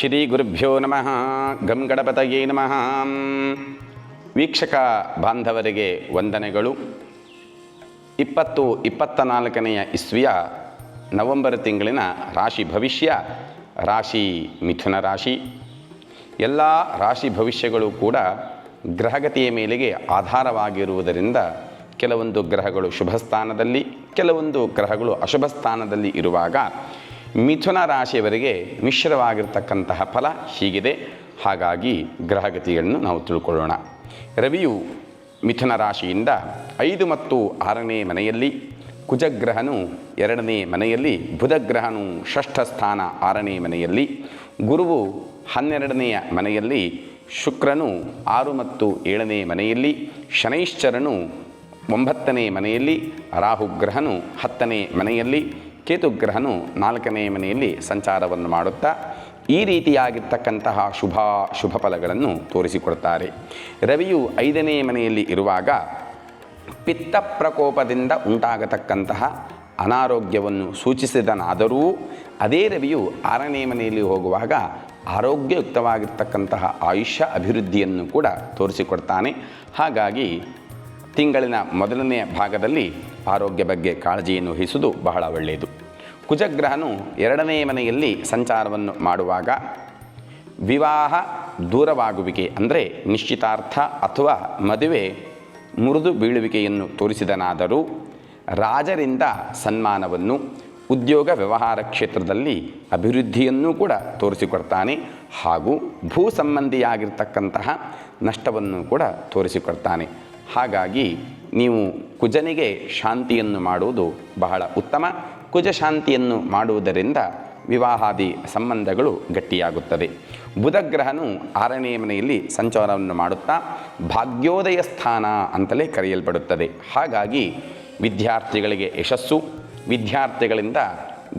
ಶ್ರೀ ಗುರುಭ್ಯೋ ನಮಃ. ಗಂ ಗಣಪತಯೇ ನಮಃ. ವೀಕ್ಷಕ ಬಾಂಧವರಿಗೆ ವಂದನೆಗಳು. ಇಪ್ಪತ್ತು ಇಪ್ಪತ್ತ ನಾಲ್ಕನೆಯ ಇಸ್ವಿಯ ನವೆಂಬರ್ ತಿಂಗಳಿನ ರಾಶಿ ಭವಿಷ್ಯ, ರಾಶಿ ಮಿಥುನ ರಾಶಿ. ಎಲ್ಲ ರಾಶಿ ಭವಿಷ್ಯಗಳು ಕೂಡ ಗ್ರಹಗತಿಯ ಮೇಲೆಗೆ ಆಧಾರವಾಗಿರುವುದರಿಂದ ಕೆಲವೊಂದು ಗ್ರಹಗಳು ಶುಭ ಸ್ಥಾನದಲ್ಲಿ ಕೆಲವೊಂದು ಗ್ರಹಗಳು ಅಶುಭ ಸ್ಥಾನದಲ್ಲಿ ಇರುವಾಗ ಮಿಥುನ ರಾಶಿಯವರಿಗೆ ಮಿಶ್ರವಾಗಿರ್ತಕ್ಕಂತಹ ಫಲ ಹೀಗಿದೆ. ಹಾಗಾಗಿ ಗ್ರಹಗತಿಯನ್ನು ನಾವು ತಿಳ್ಕೊಳ್ಳೋಣ. ರವಿಯು ಮಿಥುನ ರಾಶಿಯಿಂದ ಐದು ಮತ್ತು ಆರನೇ ಮನೆಯಲ್ಲಿ, ಕುಜಗ್ರಹನು ಎರಡನೇ ಮನೆಯಲ್ಲಿ, ಬುಧಗ್ರಹನು ಷಷ್ಠ ಸ್ಥಾನ ಆರನೇ ಮನೆಯಲ್ಲಿ, ಗುರುವು ಹನ್ನೆರಡನೆಯ ಮನೆಯಲ್ಲಿ, ಶುಕ್ರನು ಆರು ಮತ್ತು ಏಳನೇ ಮನೆಯಲ್ಲಿ, ಶನೈಶ್ಚರನು ಒಂಬತ್ತನೇ ಮನೆಯಲ್ಲಿ, ರಾಹುಗ್ರಹನು ಹತ್ತನೇ ಮನೆಯಲ್ಲಿ ಕೇತುಗ್ರಹನು ನಾಲ್ಕನೇ ಮನೆಯಲ್ಲಿ ಸಂಚಾರವನ್ನು ಮಾಡುತ್ತಾ ಈ ರೀತಿಯಾಗಿರ್ತಕ್ಕಂತಹ ಶುಭ ಶುಭ ಫಲಗಳನ್ನು ತೋರಿಸಿಕೊಡುತ್ತಾರೆ ರವಿಯು ಐದನೇ ಮನೆಯಲ್ಲಿ ಇರುವಾಗ ಪಿತ್ತ ಪ್ರಕೋಪದಿಂದ ಉಂಟಾಗತಕ್ಕಂತಹ ಅನಾರೋಗ್ಯವನ್ನು ಸೂಚಿಸಿದನಾದರೂ ಅದೇ ರವಿಯು ಆರನೇ ಮನೆಯಲ್ಲಿ ಹೋಗುವಾಗ ಆರೋಗ್ಯಯುಕ್ತವಾಗಿರ್ತಕ್ಕಂತಹ ಆಯುಷ್ಯ ಅಭಿವೃದ್ಧಿಯನ್ನು ಕೂಡ ತೋರಿಸಿಕೊಡ್ತಾನೆ. ಹಾಗಾಗಿ ತಿಂಗಳಿನ ಮೊದಲನೆಯ ಭಾಗದಲ್ಲಿ ಆರೋಗ್ಯ ಬಗ್ಗೆ ಕಾಳಜಿಯನ್ನು ವಹಿಸುವುದು ಬಹಳ ಒಳ್ಳೆಯದು. ಕುಜಗ್ರಹನು ಎರಡನೇ ಮನೆಯಲ್ಲಿ ಸಂಚಾರವನ್ನು ಮಾಡುವಾಗ ವಿವಾಹ ದೂರವಾಗುವಿಕೆ ಅಂದರೆ ನಿಶ್ಚಿತಾರ್ಥ ಅಥವಾ ಮದುವೆ ಮುರಿದು ಬೀಳುವಿಕೆಯನ್ನು ತೋರಿಸಿದನಾದರೂ ರಾಜರಿಂದ ಸನ್ಮಾನವನ್ನು ಉದ್ಯೋಗ ವ್ಯವಹಾರ ಕ್ಷೇತ್ರದಲ್ಲಿ ಅಭಿವೃದ್ಧಿಯನ್ನೂ ಕೂಡ ತೋರಿಸಿಕೊಡ್ತಾನೆ ಹಾಗೂ ಭೂ ಸಂಬಂಧಿಯಾಗಿರ್ತಕ್ಕಂತಹ ನಷ್ಟವನ್ನು ಕೂಡ ತೋರಿಸಿಕೊಡ್ತಾನೆ. ಹಾಗಾಗಿ ನೀವು ಕುಜನಿಗೆ ಶಾಂತಿಯನ್ನು ಮಾಡುವುದು ಬಹಳ ಉತ್ತಮ. ಕುಜ ಶಾಂತಿಯನ್ನು ಮಾಡುವುದರಿಂದ ವಿವಾಹಾದಿ ಸಂಬಂಧಗಳು ಗಟ್ಟಿಯಾಗುತ್ತದೆ ಬುಧಗ್ರಹನು ಆರನೇ ಮನೆಯಲ್ಲಿ ಸಂಚಾರವನ್ನು ಮಾಡುತ್ತಾ ಭಾಗ್ಯೋದಯ ಸ್ಥಾನ ಅಂತಲೇ ಕರೆಯಲ್ಪಡುತ್ತದೆ. ಹಾಗಾಗಿ ವಿದ್ಯಾರ್ಥಿಗಳಿಗೆ ಯಶಸ್ಸು. ವಿದ್ಯಾರ್ಥಿಗಳಿಂದ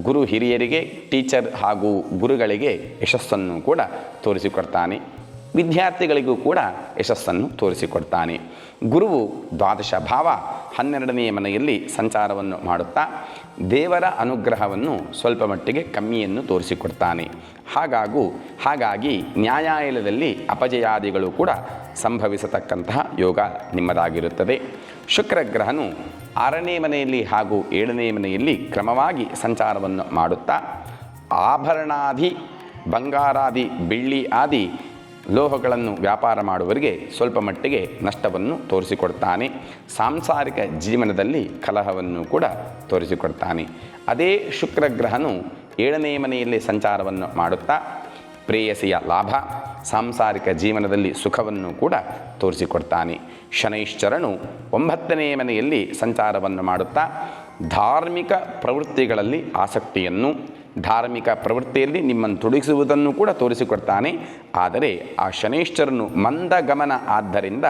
ಗುರು ಹಿರಿಯರಿಗೆ, ಟೀಚರ್ ಹಾಗೂ ಗುರುಗಳಿಗೆ ಯಶಸ್ಸನ್ನು ಕೂಡ ತೋರಿಸಿಕೊಡ್ತಾನೆ. ವಿದ್ಯಾರ್ಥಿಗಳಿಗೂ ಕೂಡ ಯಶಸ್ಸನ್ನು ತೋರಿಸಿಕೊಡ್ತಾನೆ. ಗುರುವು ದ್ವಾದಶ ಭಾವ ಹನ್ನೆರಡನೆಯ ಮನೆಯಲ್ಲಿ ಸಂಚಾರವನ್ನು ಮಾಡುತ್ತಾ ದೇವರ ಅನುಗ್ರಹವನ್ನು ಸ್ವಲ್ಪ ಮಟ್ಟಿಗೆ ಕಮ್ಮಿಯನ್ನು ತೋರಿಸಿಕೊಡ್ತಾನೆ. ಹಾಗಾಗೂ ಹಾಗಾಗಿ ನ್ಯಾಯಾಲಯದಲ್ಲಿ ಅಪಜಯಾದಿಗಳು ಕೂಡ ಸಂಭವಿಸತಕ್ಕಂತಹ ಯೋಗ ನಿಮ್ಮದಾಗಿರುತ್ತದೆ. ಶುಕ್ರಗ್ರಹನು ಆರನೇ ಮನೆಯಲ್ಲಿ ಹಾಗೂ ಏಳನೇ ಮನೆಯಲ್ಲಿ ಕ್ರಮವಾಗಿ ಸಂಚಾರವನ್ನು ಮಾಡುತ್ತಾ, ಆಭರಣಾದಿ, ಬಂಗಾರಾದಿ, ಬೆಳ್ಳಿ ಆದಿ ಲೋಹಗಳನ್ನು ವ್ಯಾಪಾರ ಮಾಡುವವರಿಗೆ ಸ್ವಲ್ಪ ಮಟ್ಟಿಗೆ ನಷ್ಟವನ್ನು ತೋರಿಸಿಕೊಡ್ತಾನೆ. ಸಾಂಸಾರಿಕ ಜೀವನದಲ್ಲಿ ಕಲಹವನ್ನು ಕೂಡ ತೋರಿಸಿಕೊಡ್ತಾನೆ. ಅದೇ ಶುಕ್ರಗ್ರಹನು ಏಳನೇ ಮನೆಯಲ್ಲಿ ಸಂಚಾರವನ್ನು ಮಾಡುತ್ತಾ ಪ್ರೇಯಸಿಯ ಲಾಭ, ಸಾಂಸಾರಿಕ ಜೀವನದಲ್ಲಿ ಸುಖವನ್ನು ಕೂಡ ತೋರಿಸಿಕೊಡ್ತಾನೆ. ಶನೈಶ್ಚರನು ಒಂಬತ್ತನೇ ಮನೆಯಲ್ಲಿ ಸಂಚಾರವನ್ನು ಮಾಡುತ್ತಾ ಧಾರ್ಮಿಕ ಪ್ರವೃತ್ತಿಗಳಲ್ಲಿ ಆಸಕ್ತಿಯನ್ನು ಧಾರ್ಮಿಕ ಪ್ರವೃತ್ತಿಯಲ್ಲಿ ನಿಮ್ಮನ್ನು ತೊಡಗಿಸುವುದನ್ನು ಕೂಡ ತೋರಿಸಿಕೊಡ್ತಾನೆ. ಆದರೆ ಆ ಶನೈಶ್ಚರನು ಮಂದಗಮನ ಆದ್ದರಿಂದ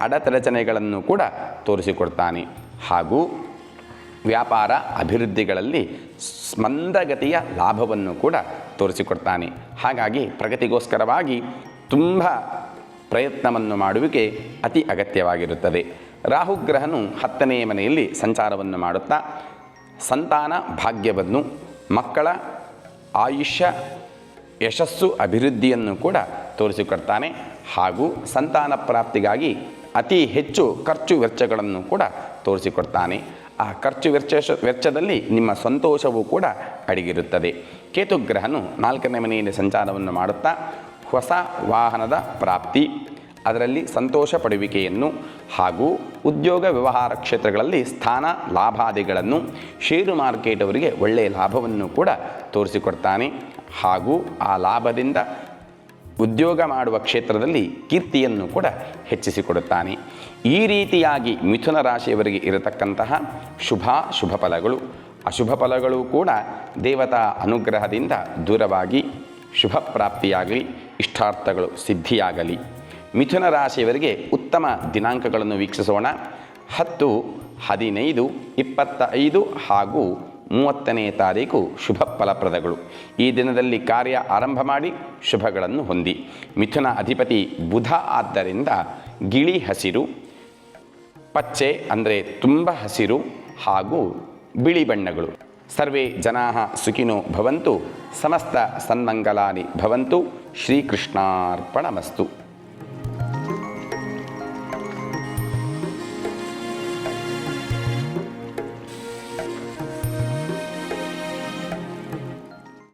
ಅಡತಡಚಣೆಗಳನ್ನು ಕೂಡ ತೋರಿಸಿಕೊಡ್ತಾನೆ. ಹಾಗೂ ವ್ಯಾಪಾರ ಅಭಿವೃದ್ಧಿಗಳಲ್ಲಿ ಮಂದಗತಿಯ ಲಾಭವನ್ನು ಕೂಡ ತೋರಿಸಿಕೊಡ್ತಾನೆ. ಹಾಗಾಗಿ ಪ್ರಗತಿಗೋಸ್ಕರವಾಗಿ ತುಂಬ ಪ್ರಯತ್ನವನ್ನು ಮಾಡುವಿಕೆ ಅತಿ ಅಗತ್ಯವಾಗಿರುತ್ತದೆ. ರಾಹುಗ್ರಹನು ಹತ್ತನೆಯ ಮನೆಯಲ್ಲಿ ಸಂಚಾರವನ್ನು ಮಾಡುತ್ತಾ, ಸಂತಾನ ಭಾಗ್ಯವನ್ನು ಮಕ್ಕಳ ಆಯುಷ್ಯ, ಯಶಸ್ಸು, ಅಭಿವೃದ್ಧಿಯನ್ನು ಕೂಡ ತೋರಿಸಿಕೊಡ್ತಾನೆ. ಹಾಗೂ ಸಂತಾನ ಪ್ರಾಪ್ತಿಗಾಗಿ ಅತಿ ಹೆಚ್ಚು ಖರ್ಚು ವೆಚ್ಚಗಳನ್ನು ಕೂಡ ತೋರಿಸಿಕೊಡ್ತಾನೆ. ಆ ಖರ್ಚು ವೆಚ್ಚ, ವೆಚ್ಚದಲ್ಲಿ ನಿಮ್ಮ ಸಂತೋಷವೂ ಕೂಡ ಅಡಗಿರುತ್ತದೆ. ಕೇತುಗ್ರಹನು ನಾಲ್ಕನೇ ಮನೆಯಲ್ಲಿ ಸಂಚಾರವನ್ನು ಮಾಡುತ್ತಾ, ಹೊಸ ವಾಹನದ ಪ್ರಾಪ್ತಿ ಅದರಲ್ಲಿ ಸಂತೋಷ ಪಡುವಿಕೆಯನ್ನು ಹಾಗೂ ಉದ್ಯೋಗ ವ್ಯವಹಾರ ಕ್ಷೇತ್ರಗಳಲ್ಲಿ ಸ್ಥಾನ ಲಾಭಾದಿಗಳನ್ನು ಷೇರು ಮಾರ್ಕೆಟ್ ಅವರಿಗೆ ಒಳ್ಳೆಯ ಲಾಭವನ್ನು ಕೂಡ ತೋರಿಸಿಕೊಡ್ತಾನೆ. ಹಾಗೂ ಆ ಲಾಭದಿಂದ ಉದ್ಯೋಗ ಮಾಡುವ ಕ್ಷೇತ್ರದಲ್ಲಿ ಕೀರ್ತಿಯನ್ನು ಕೂಡ ಹೆಚ್ಚಿಸಿಕೊಡುತ್ತಾನೆ. ಈ ರೀತಿಯಾಗಿ ಮಿಥುನ ರಾಶಿಯವರಿಗೆ ಇರತಕ್ಕಂತಹ ಶುಭ ಶುಭ ಫಲಗಳು, ಅಶುಭ ಫಲಗಳು ಕೂಡ ದೇವತಾ ಅನುಗ್ರಹದಿಂದ ದೂರವಾಗಿ ಶುಭ ಪ್ರಾಪ್ತಿಯಾಗಲಿ, ಇಷ್ಟಾರ್ಥಗಳು ಸಿದ್ಧಿಯಾಗಲಿ. ಮಿಥುನ ರಾಶಿಯವರಿಗೆ ಉತ್ತಮ ದಿನಾಂಕಗಳನ್ನು ವೀಕ್ಷಿಸೋಣ. ಹತ್ತು, ಹದಿನೈದು ಇಪ್ಪತ್ತ ಐದು ಹಾಗೂ ಮೂವತ್ತನೇ ತಾರೀಕು ಶುಭ ಫಲಪ್ರದಗಳು. ಈ ದಿನದಲ್ಲಿ ಕಾರ್ಯ ಆರಂಭ ಮಾಡಿ ಶುಭಗಳನ್ನು ಹೊಂದಿ. ಮಿಥುನ ಅಧಿಪತಿ ಬುಧ ಆದ್ದರಿಂದ ಗಿಳಿ ಹಸಿರು, ಪಚ್ಚೆ ಅಂದರೆ ತುಂಬ ಹಸಿರು ಹಾಗೂ ಬಿಳಿ ಬಣ್ಣಗಳು. ಸರ್ವೇ ಜನಾ ಸುಖಿನೋ ಭವಂತು, ಸಮಸ್ತ ಸನ್ಮಂಗಲಾನಿ ಭವಂತು, ಶ್ರೀಕೃಷ್ಣಾರ್ಪಣಮಸ್ತು.